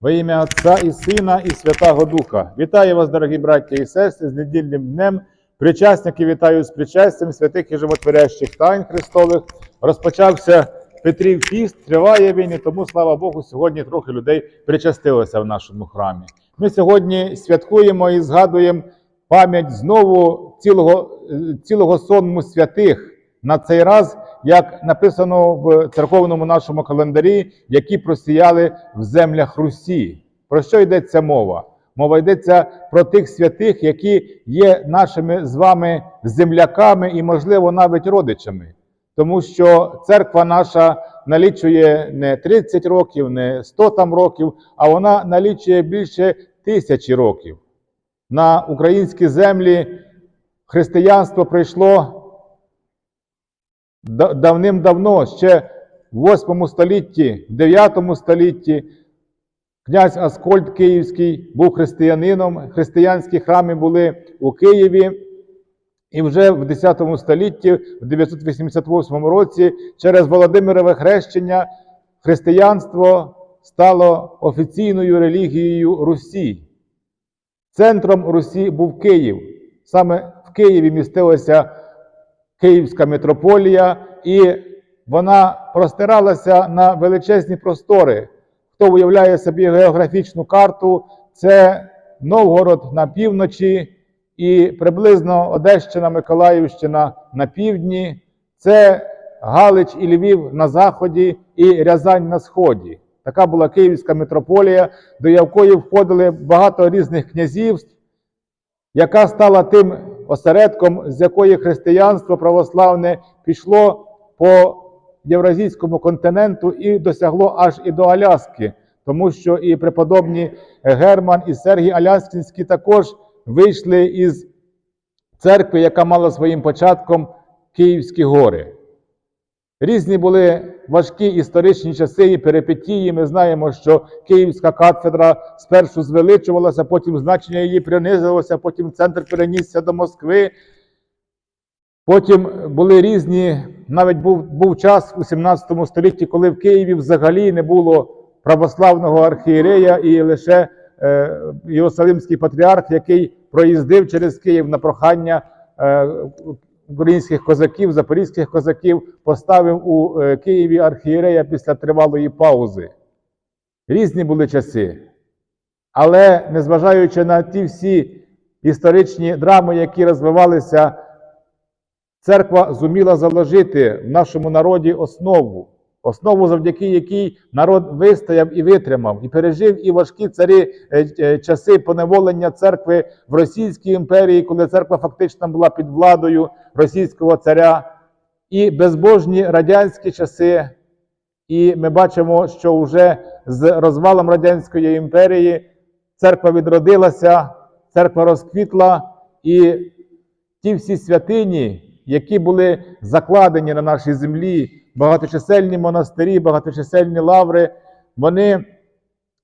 Во ім'я Отця і Сина, і Святого Духа. Вітаю вас, дорогі браття і сестри, з недільним днем. Причасники вітаю з причастям святих і животворящих тайн Христових. Розпочався Петрів піст, триває він, і тому, слава Богу, сьогодні трохи людей причастилося в нашому храмі. Ми сьогодні святкуємо і згадуємо пам'ять знову цілого, е, цілого сонму святих. На цей раз, як написано в церковному нашому календарі, які просіяли в землях Русі. Про що йдеться мова? Мова йдеться про тих святих, які є нашими з вами земляками і, можливо, навіть родичами. Тому що церква наша налічує не 30 років, не 100 там років, а вона налічує більше тисячі років. На українські землі християнство прийшло давним-давно, ще в 8 столітті, в 9 столітті, князь Аскольд Київський був християнином, християнські храми були у Києві. І вже в 10 столітті, в 988 році, через Володимирове хрещення, християнство стало офіційною релігією Русі. Центром Русі був Київ. Саме в Києві містилася Київська митрополія, і вона простиралася на величезні простори. Хто уявляє собі географічну карту, це Новгород на півночі і приблизно Одещина, Миколаївщина на півдні, це Галич і Львів на заході і Рязань на сході. Така була Київська митрополія, до якої входили багато різних князівств, яка стала тим осередком, з якої християнство православне пішло по євразійському континенту і досягло аж і до Аляски, тому що і преподобні Герман і Сергій Аляскінський також вийшли із церкви, яка мала своїм початком Київські гори. Різні були важкі історичні часи і перипетії. Ми знаємо, що Київська кафедра спершу звеличувалася, потім значення її принизилося, потім центр перенісся до Москви. Потім були різні, навіть був, був час у 17 столітті, коли в Києві взагалі не було православного архієрея і лише е, Єрусалимський патріарх, який проїздив через Київ на прохання е, українських козаків, запорізьких козаків, поставив у е, Києві архієрея після тривалої паузи. Різні були часи. Але незважаючи на ті всі історичні драми, які розвивалися, церква зуміла заложити в нашому народі основу, основу, завдяки якій народ вистояв і витримав, і пережив і важкі царі е, е, часи поневолення церкви в Російській імперії, коли церква фактично була під владою російського царя, і безбожні радянські часи. І ми бачимо, що вже з розвалом Радянської імперії церква відродилася, церква розквітла, і ті всі святині, які були закладені на нашій землі, багаточисельні монастирі, багаточисельні лаври, вони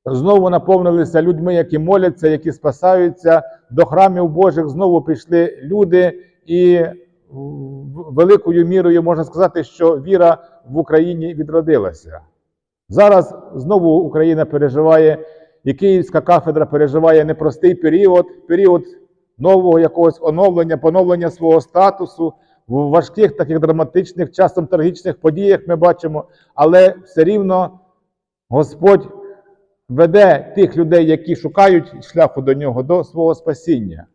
знову наповнилися людьми, які моляться, які спасаються. До храмів Божих знову прийшли люди, і великою мірою можна сказати, що віра в Україні відродилася. Зараз знову Україна переживає, і Київська кафедра переживає непростий період, період нового якогось оновлення, поновлення свого статусу. В важких таких драматичних, часом трагічних подіях ми бачимо, але все рівно Господь веде тих людей, які шукають шляху до нього, до свого спасіння.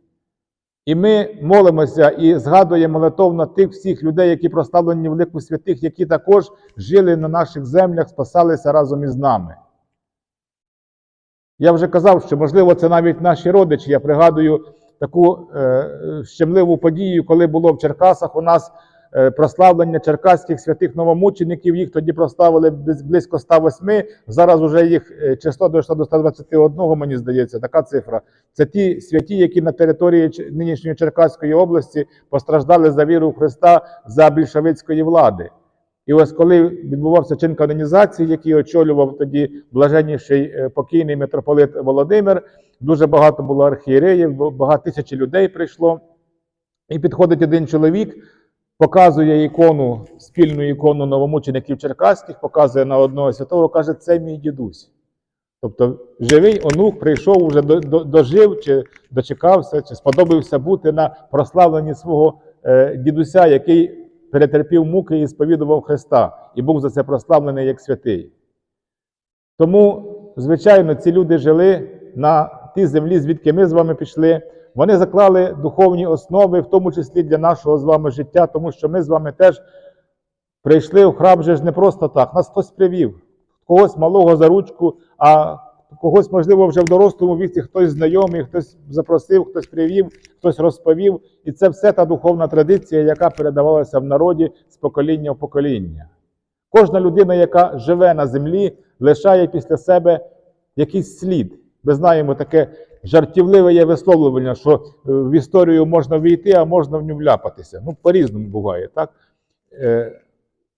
І ми молимося і згадуємо молитовно тих всіх людей, які проставлені в лику святих, які також жили на наших землях, спасалися разом із нами. Я вже казав, що можливо це навіть наші родичі. Я пригадую таку е, щемливу подію, коли було в Черкасах у нас е, прославлення черкаських святих новомучеників. Їх тоді проставили десь близько 108, Зараз вже їх е, число дійшло до 121, мені здається, така цифра. Це ті святі, які на території нинішньої Черкаської області постраждали за віру в Христа за більшовицької влади. І ось коли відбувався чин канонізації, який очолював тоді блаженніший е, покійний митрополит Володимир, дуже багато було архієреїв, багато тисячі людей прийшло. І підходить один чоловік, показує ікону, спільну ікону новомучеників черкаських, показує на одного святого, каже, це мій дідусь. Тобто живий онук прийшов до- дожив, чи дочекався, чи сподобався бути на прославленні свого е, дідуся, який перетерпів муки і сповідував Христа, і був за це прославлений як святий. Тому, звичайно, ці люди жили на тій землі, звідки ми з вами пішли. Вони заклали духовні основи, в тому числі для нашого з вами життя, тому що ми з вами теж прийшли в храм же ж не просто так. Нас хтось привів, когось малого за ручку, а когось, можливо, вже в дорослому віці хтось знайомий, хтось запросив, хтось привів, хтось розповів. І це все та духовна традиція, яка передавалася в народі з покоління в покоління. Кожна людина, яка живе на землі, лишає після себе якийсь слід. Ми знаємо таке жартівливе є висловлювання, що е, в історію можна війти, а можна в нього вляпатися. Ну, по-різному буває, так?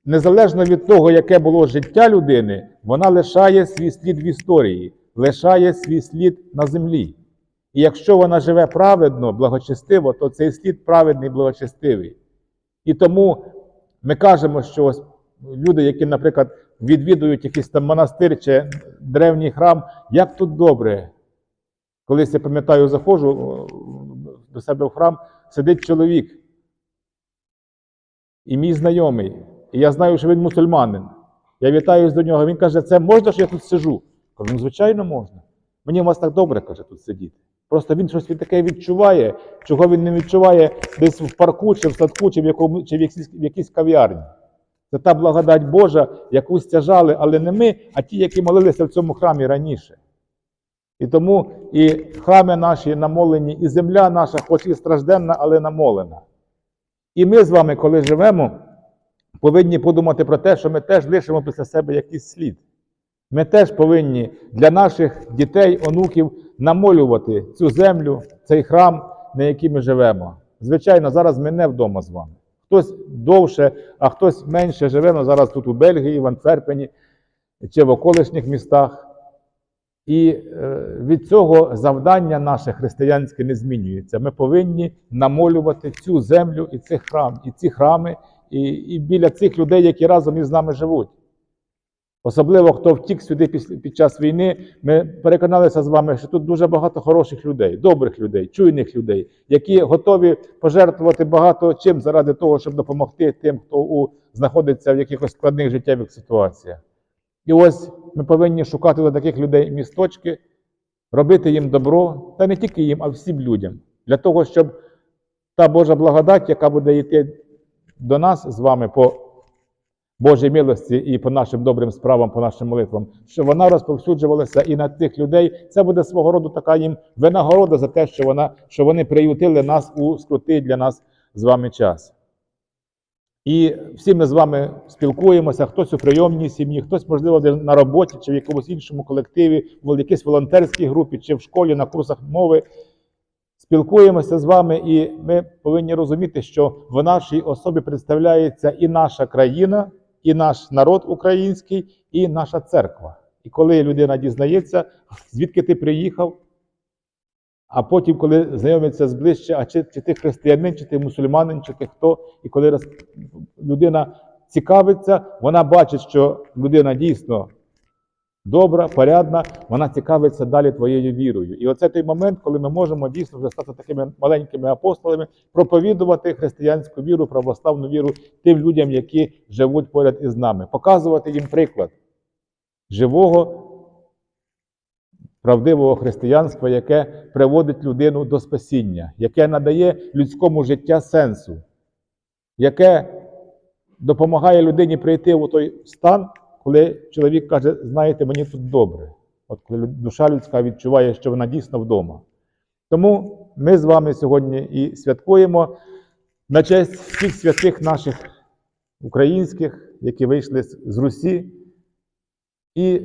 Незалежно від того, яке було життя людини, вона лишає свій слід в історії, лишає свій слід на землі. І якщо вона живе праведно, благочестиво, то цей слід праведний, благочестивий. І тому ми кажемо, що ось люди, які, наприклад, відвідують якийсь там монастир чи древній храм, як тут добре. Колись я пам'ятаю, заходжу до себе в храм, сидить чоловік, і мій знайомий. І я знаю, що він мусульманин. Я вітаюсь до нього. Він каже: це можна, що я тут сижу? Кажу, ну звичайно, можна. Мені у вас так добре, каже, тут сидіти. Просто він щось таке відчуває, чого він не відчуває десь в парку, чи в садку, чи в, якому, чи в, якійсь, в якійсь кав'ярні. Це та благодать Божа, яку стяжали, але не ми, а ті, які молилися в цьому храмі раніше. І тому і храми наші намолені, і земля наша, хоч і стражденна, але намолена. І ми з вами, коли живемо, повинні подумати про те, що ми теж лишимо після себе якийсь слід. Ми теж повинні для наших дітей, онуків намолювати цю землю, цей храм, на який ми живемо. Звичайно, зараз ми не вдома з вами. Хтось довше, а хтось менше живе, ну, зараз тут у Бельгії, в Антверпені чи в околишніх містах. І е, від цього завдання наше християнське не змінюється. Ми повинні намолювати цю землю і цих храм, і ці храми, і, і біля цих людей, які разом із нами живуть. Особливо, хто втік сюди після, під час війни, ми переконалися з вами, що тут дуже багато хороших людей, добрих людей, чуйних людей, які готові пожертвувати багато чим заради того, щоб допомогти тим, хто у, знаходиться в якихось складних життєвих ситуаціях. І ось ми повинні шукати до таких людей місточки, робити їм добро, та не тільки їм, а всім людям, для того, щоб та Божа благодать, яка буде йти до нас з вами по Божій милості і по нашим добрим справам, по нашим молитвам, щоб вона розповсюджувалася і на тих людей. Це буде свого роду така їм винагорода за те, що, вона, що вони приютили нас у скрутий для нас з вами час. І всі ми з вами спілкуємося, хтось у прийомній сім'ї, хтось, можливо, на роботі чи в якомусь іншому колективі, в якійсь волонтерській групі, чи в школі на курсах мови. Спілкуємося з вами, і ми повинні розуміти, що в нашій особі представляється і наша країна, і наш народ український, і наша церква. І коли людина дізнається, звідки ти приїхав, а потім, коли знайомиться зближче, а чи, чи ти християнин, чи ти мусульманин, чи ти хто, і коли людина цікавиться, вона бачить, що людина дійсно добра, порядна, вона цікавиться далі твоєю вірою. І оце той момент, коли ми можемо дійсно вже стати такими маленькими апостолами, проповідувати християнську віру, православну віру тим людям, які живуть поряд із нами, показувати їм приклад живого правдивого християнства, яке приводить людину до спасіння, яке надає людському життя сенсу, яке допомагає людині прийти у той стан, коли чоловік каже, знаєте, мені тут добре. От коли душа людська відчуває, що вона дійсно вдома. Тому ми з вами сьогодні і святкуємо на честь всіх святих наших українських, які вийшли з Русі. І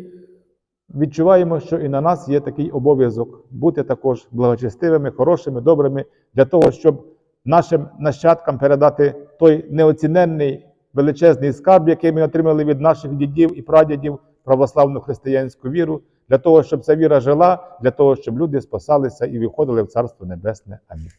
відчуваємо, що і на нас є такий обов'язок бути також благочестивими, хорошими, добрими, для того, щоб нашим нащадкам передати той неоціненний величезний скарб, який ми отримали від наших дідів і прадідів, православну християнську віру, для того, щоб ця віра жила, для того, щоб люди спасалися і виходили в Царство Небесне. Амінь.